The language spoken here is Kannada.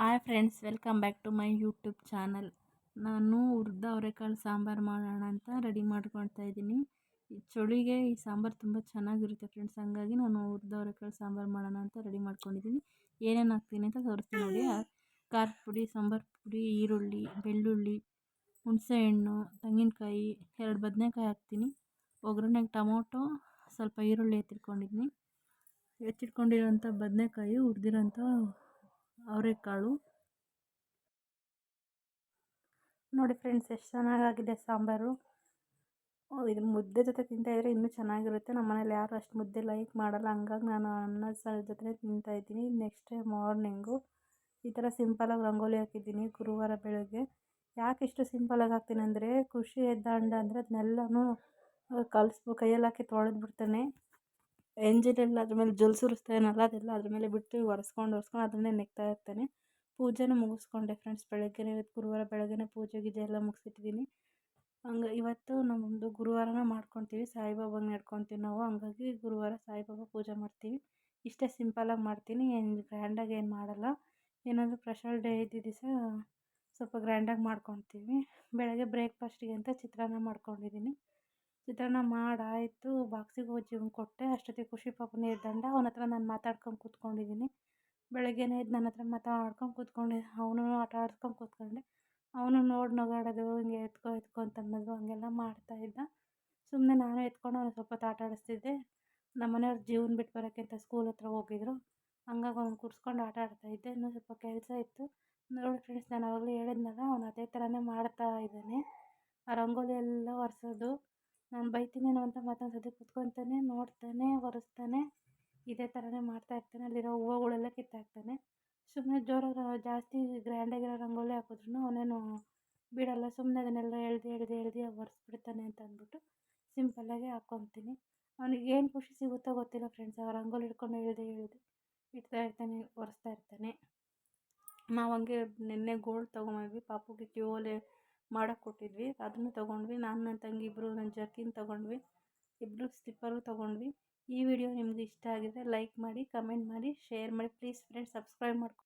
Hi friends, welcome back to my YouTube channel. ನಾನು ಹುರಿದ ಅವರೆಕಾಳು ಸಾಂಬಾರು ಮಾಡೋಣ ಅಂತ ರೆಡಿ ಮಾಡ್ಕೊಳ್ತಾ ಇದ್ದೀನಿ. ಈ ಚಳಿಗೆ ಈ ಸಾಂಬಾರು ತುಂಬ ಚೆನ್ನಾಗಿರುತ್ತೆ ಫ್ರೆಂಡ್ಸ್, ಹಾಗಾಗಿ ನಾನು ಹುರಿದ ಅವರೆಕಾಳು ಸಾಂಬಾರು ಮಾಡೋಣ ಅಂತ ರೆಡಿ ಮಾಡ್ಕೊಂಡಿದ್ದೀನಿ. ಏನೇನು ಹಾಕ್ತೀನಿ ಅಂತ ತೋರಿಸ್ತೀನಿ ನೋಡಿ. ಖಾರದ ಪುಡಿ, ಸಾಂಬಾರು ಪುಡಿ, ಈರುಳ್ಳಿ, ಬೆಳ್ಳುಳ್ಳಿ ಹುಣಸೆಹಣ್ಣು ತೆಂಗಿನಕಾಯಿ, ಎರಡು ಬದನೆಕಾಯಿ ಹಾಕ್ತೀನಿ. ಒಗ್ಗರಣೆಗೆ ಟೊಮೊಟೊ, ಸ್ವಲ್ಪ ಈರುಳ್ಳಿ ಎತ್ತಿಟ್ಕೊಂಡಿದ್ದೀನಿ. ಎತ್ತಿಟ್ಕೊಂಡಿರೋಂಥ ಬದನೆಕಾಯಿ ಹುರಿದಿರೋಂಥ ಅವರೆಕಾಳು. ನೋಡಿ ಫ್ರೆಂಡ್ಸ್ ಎಷ್ಟು ಚೆನ್ನಾಗಾಗಿದೆ ಸಾಂಬಾರು. ಇದು ಮುದ್ದೆ ಜೊತೆ ತಿಂತಾಯಿದ್ರೆ ಇನ್ನೂ ಚೆನ್ನಾಗಿರುತ್ತೆ. ನಮ್ಮ ಮನೇಲಿ ಯಾರು ಅಷ್ಟು ಮುದ್ದೆ ಲೈಕ್ ಮಾಡಲ್ಲ. ಹಂಗಾಗಿ ನಾನು ಅನ್ನ ಸಾರು ಜೊತೆ ತಿಂತಾಯಿದ್ದೀನಿ ನೆಕ್ಸ್ಟ್ ಡೇ ಮಾರ್ನಿಂಗು ಈ ಥರ ಸಿಂಪಲಾಗಿ ರಂಗೋಲಿ ಹಾಕಿದ್ದೀನಿ ಗುರುವಾರ ಬೆಳಗ್ಗೆ. ಯಾಕೆ ಇಷ್ಟು ಸಿಂಪಲಾಗಿ ಹಾಕ್ತೀನಿ ಅಂದರೆ, ಖುಷಿ ಎದ್ದಾಂಡ ಅಂದರೆ ಅದನ್ನೆಲ್ಲನೂ ಕಲಿಸ್ಬೋ, ಕೈಯಲ್ಲಿ ಹಾಕಿ ತೊಳೆದು ಬಿಡ್ತಾನೆ ಎಂಜಿನೆಲ್ಲ ಅದ್ರ ಮೇಲೆ ಜೊಲ್ ಸುರಿಸ್ತೇನಲ್ಲ ಅದೆಲ್ಲ ಅದ್ರ ಮೇಲೆ ಬಿಟ್ಟು ಒರೆಸ್ಕೊಂಡು ಒರೆಸ್ಕೊಂಡು ಅದನ್ನೇ ನೆಕ್ತಾ ಇರ್ತೇನೆ. ಪೂಜೆನೂ ಮುಗಿಸ್ಕೊಂಡೆ ಫ್ರೆಂಡ್ಸ್ ಬೆಳಗ್ಗೆನೇ ಇವತ್ತು ಗುರುವಾರ ಬೆಳಗ್ಗೆನೇ ಪೂಜೆ ಗೀಜೆ ಎಲ್ಲ ಮುಗಿಸಿಟ್ಟಿದ್ದೀನಿ ಹಂಗೆ ಇವತ್ತು ನಮ್ಮದು ಗುರುವಾರನ ಮಾಡ್ಕೊತೀವಿ ಸಾಯಿಬಾಬಾಗೆ ನಡ್ಕೊತೀವಿ ನಾವು. ಹಂಗಾಗಿ ಗುರುವಾರ ಸಾಯಿಬಾಬಾ ಪೂಜೆ ಮಾಡ್ತೀವಿ. ಇಷ್ಟೇ ಸಿಂಪಲಾಗಿ ಮಾಡ್ತೀನಿ, ಏನು ಗ್ರ್ಯಾಂಡಾಗಿ ಏನು ಮಾಡಲ್ಲ. ಏನಾದರೂ ಸ್ಪೆಷಲ್ ಡೇ ಇದ್ದ ದಿವಸ ಸ್ವಲ್ಪ ಗ್ರ್ಯಾಂಡಾಗಿ ಮಾಡ್ಕೊತೀವಿ. ಬೆಳಗ್ಗೆ ಬ್ರೇಕ್ಫಾಸ್ಟಿಗೆ ಅಂತ ಚಿತ್ರಾನ್ನ ಮಾಡ್ಕೊಂಡಿದ್ದೀನಿ ಚಿತ್ರಾನ್ನ ಮಾಡಾಯಿತು. ಬಾಕ್ಸಿಗೆ ಹೋಗಿ ಕೊಟ್ಟೆ. ಅಷ್ಟೊತ್ತಿಗೆ ಖುಷಿ ಪಾಪನ ಎದ್ದಂಡ ಅವನ ಹತ್ರ ನಾನು ಮಾತಾಡ್ಕೊಂಡು ಕೂತ್ಕೊಂಡಿದ್ದೀನಿ ಬೆಳಗ್ಗೆನೇ ಎದ್ದು ನನ್ನ ಹತ್ರ ಮಾತಾಡ್ಕೊಂಡು ಕೂತ್ಕೊಂಡೆ. ಅವನು ಆಟ ಆಡ್ಸ್ಕೊಂಡು ಕೂತ್ಕೊಂಡೆ. ಅವನು ನೋಡಿ ನಗಾಡೋದು, ಹಿಂಗೆ ಎತ್ಕೊ ಎತ್ಕೊ ಅಂತ ಅನ್ನೋದು ಹಂಗೆಲ್ಲ ಮಾಡ್ತಾಯಿದ್ದ ಸುಮ್ಮನೆ ನಾನು ಎತ್ಕೊಂಡು ಅವನಿಗೆ ಸ್ವಲ್ಪ ಹೊತ್ತು ಆಟ ಆಡಿಸ್ತಿದ್ದೆ. ನಮ್ಮ ಮನೆಯವ್ರು ಜೀವನ ಬಿಟ್ಟು ಬರೋಕ್ಕಿಂತ ಸ್ಕೂಲ್ ಹತ್ರ ಹೋಗಿದ್ರು. ಹಂಗಾಗಿ ಅವ್ನು ಕೂರಿಸ್ಕೊಂಡು ಆಟ ಆಡ್ತಾಯಿದ್ದೆ ಇನ್ನೂ ಸ್ವಲ್ಪ ಕೆಲಸ ಇತ್ತು. ನೋಡಿ ಫ್ರೆಂಡ್ಸ್ ನಾನು ಆವಾಗಲೇ ಹೇಳಿದ್ನಲ್ಲ, ಅವನು ಅದೇ ಥರನೇ ಮಾಡ್ತಾ ಇದ್ದಾನೆ. ಆ ರಂಗೋಲಿ ಎಲ್ಲ ಒರೆಸೋದು. ನಾನು ಬೈತೀನೇನೋ ಅಂತ ಮತ್ತೊಂದು ಸರ್ತಿ ಕೂತ್ಕೊತಾನೆ, ನೋಡ್ತಾನೆ, ಒರೆಸ್ತಾನೆ, ಇದೇ ಥರನೇ ಮಾಡ್ತಾಯಿರ್ತಾನೆ ಅಲ್ಲಿರೋ ಹೂವುಗಳೆಲ್ಲ ಕಿತ್ತಾಕ್ತಾನೆ. ಸುಮ್ಮನೆ ಜೋರಾಗಿ ಜಾಸ್ತಿ ಗ್ರ್ಯಾಂಡಾಗಿರೋ ರಂಗೋಲಿ ಹಾಕಿದ್ರೂ ಅವನೇನು ಬಿಡಲ್ಲ ಸುಮ್ಮನೆ ಅದನ್ನೆಲ್ಲ ಎಳ್ದು ಎಳ್ದು ಎಳ್ದು ಒರೆಸ್ಬಿಡ್ತಾನೆ ಅಂತ ಅಂದ್ಬಿಟ್ಟು ಸಿಂಪಲ್ಲಾಗೆ ಹಾಕ್ಕೊತೀನಿ ಅವ್ನಿಗೆ ಏನು ಖುಷಿ ಸಿಗುತ್ತೋ ಗೊತ್ತಿಲ್ಲ ಫ್ರೆಂಡ್ಸ್ ಆ ರಂಗೋಲಿ ಹಿಡ್ಕೊಂಡು ಎಳ್ದು ಎಳ್ದು ಇಡ್ತಾ ಇರ್ತಾನೆ, ಒರೆಸ್ತಾ ಇರ್ತಾನೆ. ನಾವು ಹಂಗೆ ನಿನ್ನೆ ಗೋಲ್ಡ್ ತೊಗೊಂಬಂದ್ವಿ, ಪಾಪುಗೆ ಕಿವೋಲೆ ಮಾಡೋಕ್ಕೆ ಕೊಟ್ಟಿದ್ವಿ ಅದನ್ನು ತೊಗೊಂಡ್ವಿ. ನಾನು ನನ್ನ ತಂಗಿ ಇಬ್ಬರು ನನ್ನ ಜರ್ಕಿನ್ ತೊಗೊಂಡ್ವಿ. ಇಬ್ಬರು ಸ್ಲಿಪ್ಪರು ತೊಗೊಂಡ್ವಿ. ಈ ವಿಡಿಯೋ ನಿಮ್ಗೆ ಇಷ್ಟ ಆಗಿದ್ರೆ ಲೈಕ್ ಮಾಡಿ, ಕಮೆಂಟ್ ಮಾಡಿ, ಶೇರ್ ಮಾಡಿ. ಪ್ಲೀಸ್ ಫ್ರೆಂಡ್ಸ್ ಸಬ್ಸ್ಕ್ರೈಬ್ ಮಾಡ್ಕೊ